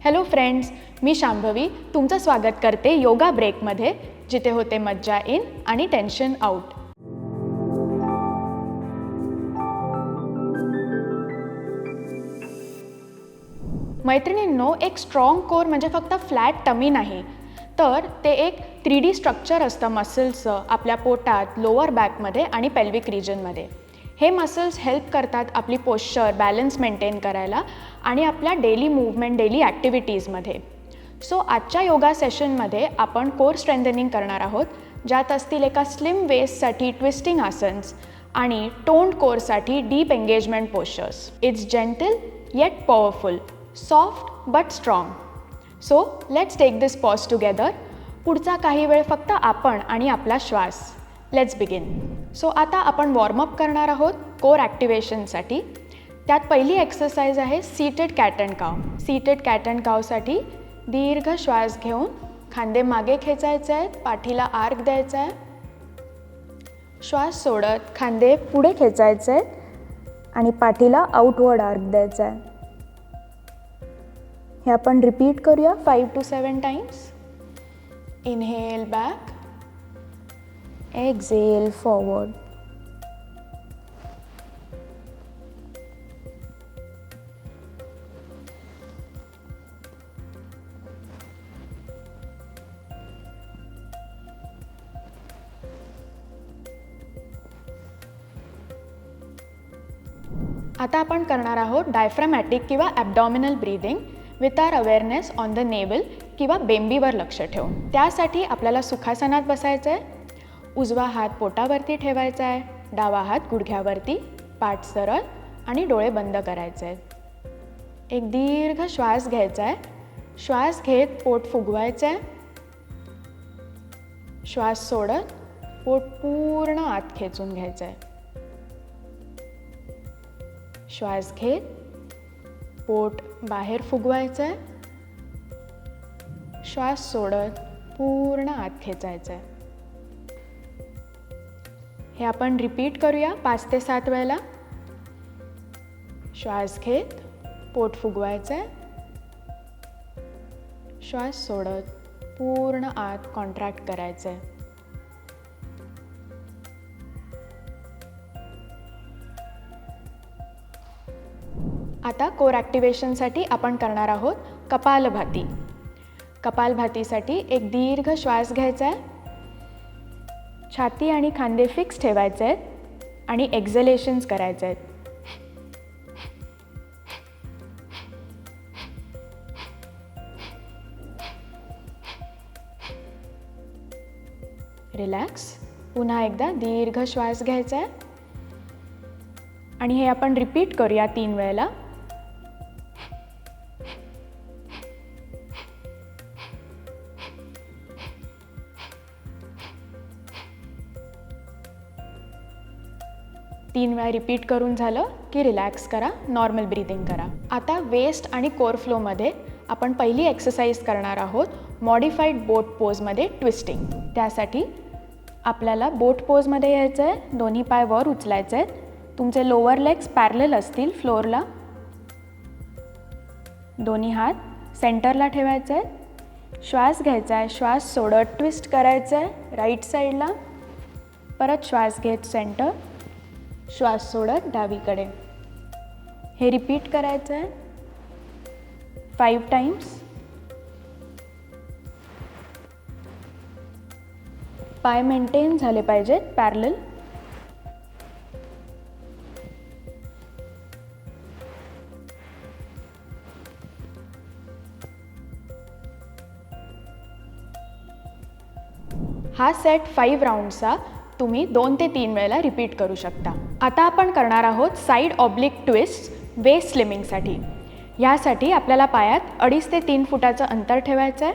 Hello friends मी शांभवी तुमचं स्वागत करते योगा ब्रेकमध्ये जिथे होते मज्जा इन आणि टेन्शन आउट मैत्रिणींनो एक स्ट्रॉंग कोर म्हणजे फक्त फ्लॅट टमी नाही तर ते एक थ्री डी स्ट्रक्चर असतं मसल्सचं आपल्या पोटात लोअर बॅकमध्ये आणि पेल्विक रिजनमध्ये हे मसल्स हेल्प करतात आपली पोश्चर बॅलन्स मेंटेन करायला आणि आपल्या डेली मूवमेंट डेली ॲक्टिव्हिटीजमध्ये सो आजच्या योगा सेशनमध्ये आपण कोर स्ट्रेंथनिंग करणार आहोत. ज्यात असतील एका स्लिम वेस्टसाठी ट्विस्टिंग आसन्स आणि toned कोरसाठी deep engagement postures it's gentle yet powerful soft but strong so let's take this pause together पुढचा काही वेळ फक्त आपण आणि आपला श्वास. लेट्स बिगिन सो आता आपण वॉर्मअप करणार आहोत कोर ॲक्टिवेशनसाठी त्यात पहिली एक्सरसाइज आहे seated cat and cow seated cat and कावसाठी दीर्घ श्वास घेऊन खांदे मागे खेचायचे आहेत पाठीला आर्क द्यायचा आहे. श्वास सोडत खांदे पुढे खेचायचे आहेत आणि पाठीला आउटवर्ड आर्क द्यायचा आहे. हे आपण रिपीट करूया five to seven times inhale back exhale forward आता आपण करणार आहोत डायफ्रॅमॅटिक किंवा abdominal breathing with our awareness on the navel किंवा बेंबीवर लक्ष ठेवून. त्यासाठी आपल्याला सुखासनात बसायचं आहे उजवा हात पोटावरती ठेवायचा आहे डावा हात गुडघ्यावरती पाठ सरळ आणि डोळे बंद करायचे आहेत एक दीर्घ श्वास घ्यायचा आहे श्वास घेत पोट फुगवायचं आहे श्वास सोडत पोट पूर्ण आत खेचून घ्यायचं आहे श्वास घेत पोट बाहेर फुगवायचं आहे श्वास सोडत पूर्ण आत खेचायचं आहे हे आपण रिपीट करूया पाच ते सात वेळेला. श्वास घेत पोट फुगवायचं आहे श्वास सोडत पूर्ण आत कॉन्ट्रॅक्ट करायचं आहे आता कोर ॲक्टिवेशनसाठी आपण करणार आहोत कपालभाती. कपालभातीसाठी एक दीर्घ श्वास घ्यायचा आहे छाती आणि खांदे फिक्स ठेवायचे आहेत आणि एक्झलेशन्स करायचे आहेत. रिलॅक्स पुन्हा एकदा दीर्घ श्वास घ्यायचा आहे. आणि हे आपण रिपीट करूया तीन वेळेला. तीन वेळा रिपीट करून झालं की रिलॅक्स करा नॉर्मल ब्रीदिंग करा. आता वेस्ट आणि कोर फ्लोमध्ये आपण पहिली एक्सरसाइज करणार आहोत मॉडिफाईड बोट पोजमध्ये ट्विस्टिंग त्यासाठी आपल्याला बोट पोजमध्ये यायचं आहे दोन्ही पाय वर उचलायचे आहेत तुमचे लोअर लेग्स पॅरलेल असतील फ्लोअरला दोन्ही हात सेंटरला ठेवायचे आहेत श्वास घ्यायचा आहे श्वास सोडत ट्विस्ट करायचा आहे राईट साईडला परत श्वास घेत सेंटर श्वास सोडत डावीकडे. हे रिपीट करायचं आहे. फाईव्ह टाईम्स पाय मेंटेन झाले पाहिजेत पॅरल हा सेट फाईव्ह राऊंडचा तुम्ही दोन ते तीन वेळेला रिपीट करू शकता. आता आपण करणार आहोत साईड ऑब्लिक ट्विस्ट वेस्ट स्लिमिंगसाठी यासाठी आपल्याला पायात अडीच ते तीन फुटाचं अंतर ठेवायचं आहे.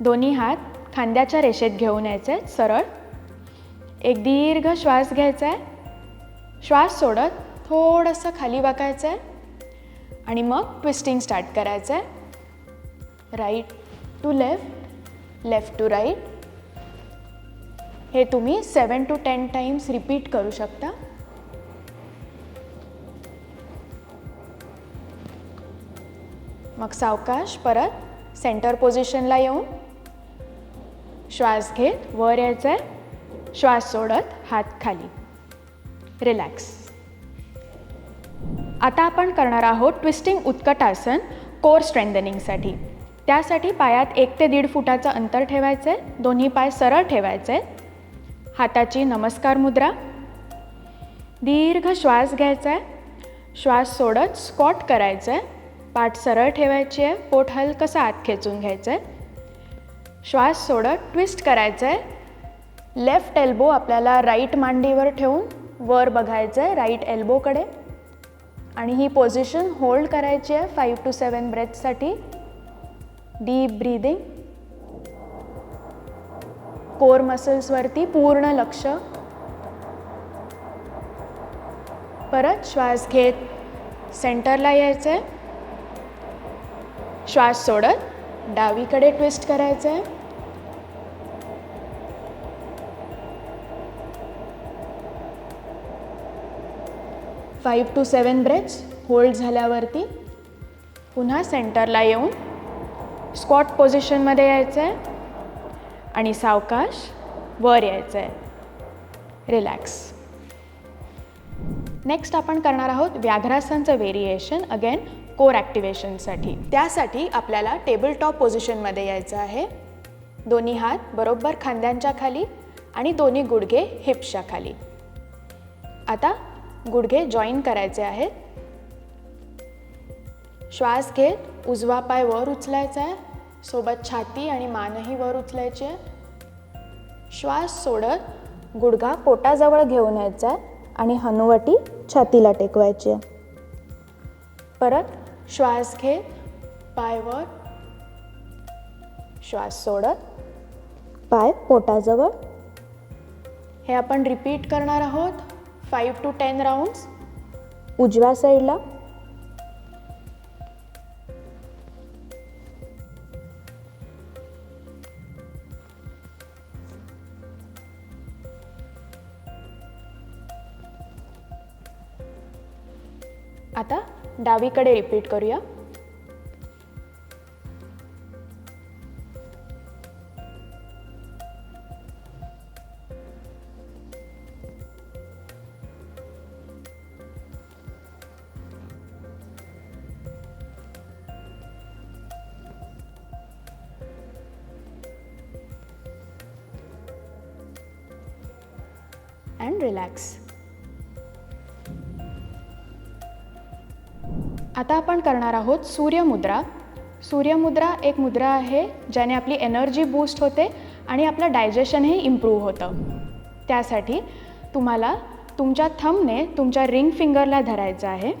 दोन्ही हात खांद्याच्या रेषेत घेऊन यायचे सरळ. एक दीर्घ श्वास घ्यायचा आहे. श्वास सोडत थोडंसं खाली वाकायचं आहे. आणि मग ट्विस्टिंग स्टार्ट करायचं आहे. Right to left left to right हे तुम्ही seven to ten times repeat करू शकता. मग सावकाश परत सेंटर पोझिशनला येऊन श्वास घेत वर यायचं आहे श्वास सोडत हात खाली. रिलॅक्स आता आपण करणार आहोत ट्विस्टिंग उत्कटासन कोर स्ट्रेंथनिंगसाठी त्यासाठी पायात एक ते दीड फुटाचं अंतर ठेवायचं आहे दोन्ही पाय सरळ ठेवायचे आहेत हाताची नमस्कार मुद्रा. दीर्घ श्वास घ्यायचा आहे श्वास सोडत स्कॉट करायचं आहे पाठ सरळ ठेवायची आहे पोट हलकसं आत खेचून घ्यायचं आहे श्वास सोडत ट्विस्ट करायचं आहे लेफ्ट एल्बो आपल्याला राईट मांडीवर ठेवून वर बघायचं आहे राईट एल्बोकडे. आणि ही पोझिशन होल्ड करायची आहे five to seven ब्रेथसाठी. Deep breathing. Core मसल्सवरती पूर्ण लक्ष. परत श्वास घेत सेंटरला यायचं आहे श्वास सोडत डावीकडे ट्विस्ट करायचं आहे five to seven breaths hold झाल्यावरती पुन्हा सेंटरला येऊन स्क्वॉट पोझिशनमध्ये यायचं आहे आणि सावकाश वर यायचं आहे रिलॅक्स नेक्स्ट आपण करणार आहोत व्याघ्रासनचं व्हेरिएशन अगेन कोर ॲक्टिवेशनसाठी त्यासाठी आपल्याला टेबल टॉप पोझिशनमध्ये यायचं आहे. दोन्ही हात बरोबर खांद्यांच्या खाली आणि दोन्ही गुडघे हिप्सच्या खाली. आता गुडघे जॉईन करायचे आहेत. श्वास घेत उजवा पाय वर उचलायचा आहे. सोबत छाती आणि मानही वर उचलायचे. श्वास सोडत गुडघा पोटाजवळ घेऊन यायचा आहे आणि हनुवटी छातीला टेकवायची. परत श्वास घेत पाय वर. श्वास सोडत पाय पोटाजवळ. हे आपण रिपीट करणार आहोत. फाईव्ह टू टेन राऊंड्स उजव्या साईडला आता डावीकडे रिपीट करूया. अँड रिलॅक्स आता आपण करणार आहोत सूर्यमुद्रा. सूर्यमुद्रा एक मुद्रा आहे ज्याने आपली एनर्जी बूस्ट होते आणि आपलं डायजेशनही इम्प्रूव्ह होतं. त्यासाठी तुम्हाला तुमच्या थंबने तुमच्या रिंग फिंगरला धरायचं आहे.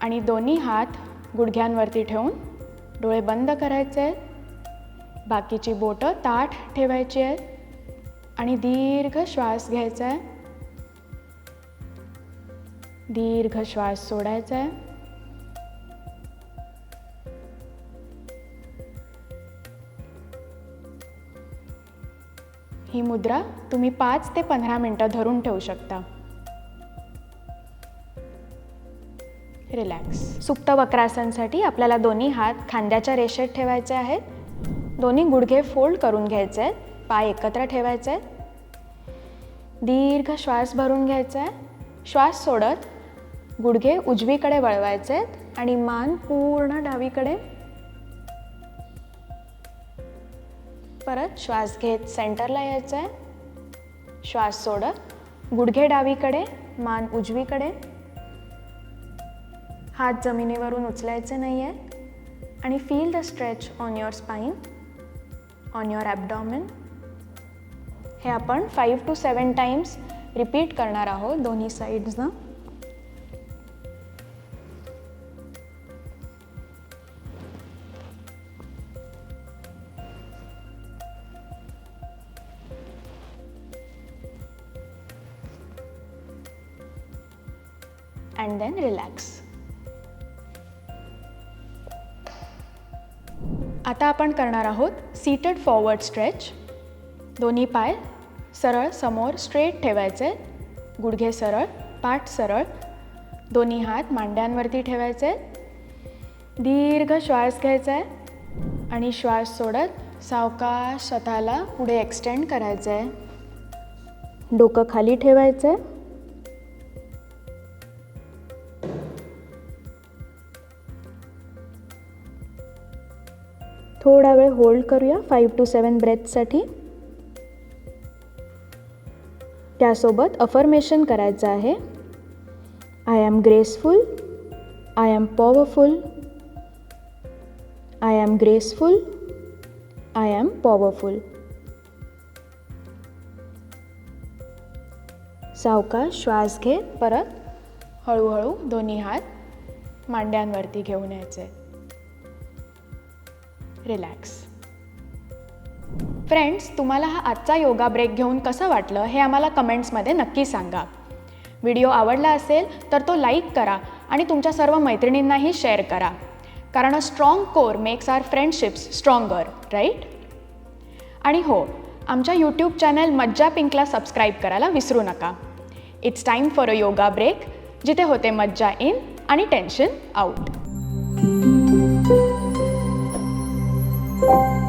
आणि दोन्ही हात गुडघ्यांवरती ठेवून डोळे बंद करायचे आहेत. बाकीची बोटं ताठ ठेवायची आहेत. आणि दीर्घ श्वास घ्यायचा आहे. दीर्घ श्वास सोडायचा आहे. ही मुद्रा तुम्ही पाच ते पंधरा मिनटं धरून ठेवू शकता. रिलॅक्स सुप्त वक्रासनसाठी आपल्याला दोन्ही हात खांद्याच्या रेषेत ठेवायचे आहेत. दोन्ही गुडघे फोल्ड करून घ्यायचे आहेत. पाय एकत्र ठेवायचे आहेत. दीर्घ श्वास भरून घ्यायचा आहे. श्वास सोडत गुडघे उजवीकडे वळवायचे आहेत आणि मान पूर्ण डावीकडे. परत श्वास घेत सेंटरला यायचं. आहे श्वास सोडत गुडघे डावीकडे मान उजवीकडे. हात जमिनीवरून उचलायचे नाही आहेत आणि feel the stretch on your spine on your abdomen हे आपण five to seven times repeat करणार आहोत दोन्ही साईड्सनं अँड देन रिलॅक्स आता आपण करणार आहोत सीटेड फॉरवर्ड स्ट्रेच दोन्ही पाय सरळ समोर स्ट्रेट ठेवायचे. गुडघे सरळ पाठ सरळ. दोन्ही हात मांड्यांवरती ठेवायचे. दीर्घ श्वास घ्यायचा आहे आणि श्वास सोडत सावकाश स्वतःला पुढे एक्सटेंड करायचं. आहे डोकं खाली ठेवायचं. आहे थोडा वेळ होल्ड करूया. फाईव्ह टू सेवन ब्रेथसाठी त्यासोबत अफर्मेशन करायचं आहे. I am graceful I am powerful I am graceful I am powerful सावकाश श्वास घे. परत हळूहळू दोन्ही हात मांड्यांवरती घेऊन यायचे. रिलॅक्स फ्रेंड्स तुम्हाला हा आजचा योगा ब्रेक घेऊन कसं वाटलं हे आम्हाला कमेंट्समध्ये नक्की सांगा. व्हिडिओ आवडला असेल तर तो लाईक करा आणि तुमच्या सर्व मैत्रिणींनाही शेअर करा. कारण a strong core makes our friendships stronger right आणि हो आमच्या यूट्यूब चॅनल मज्जा पिंकला सबस्क्राईब करायला विसरू नका. It's time for a yoga break जिथे होते मज्जा इन आणि टेन्शन आउट thank you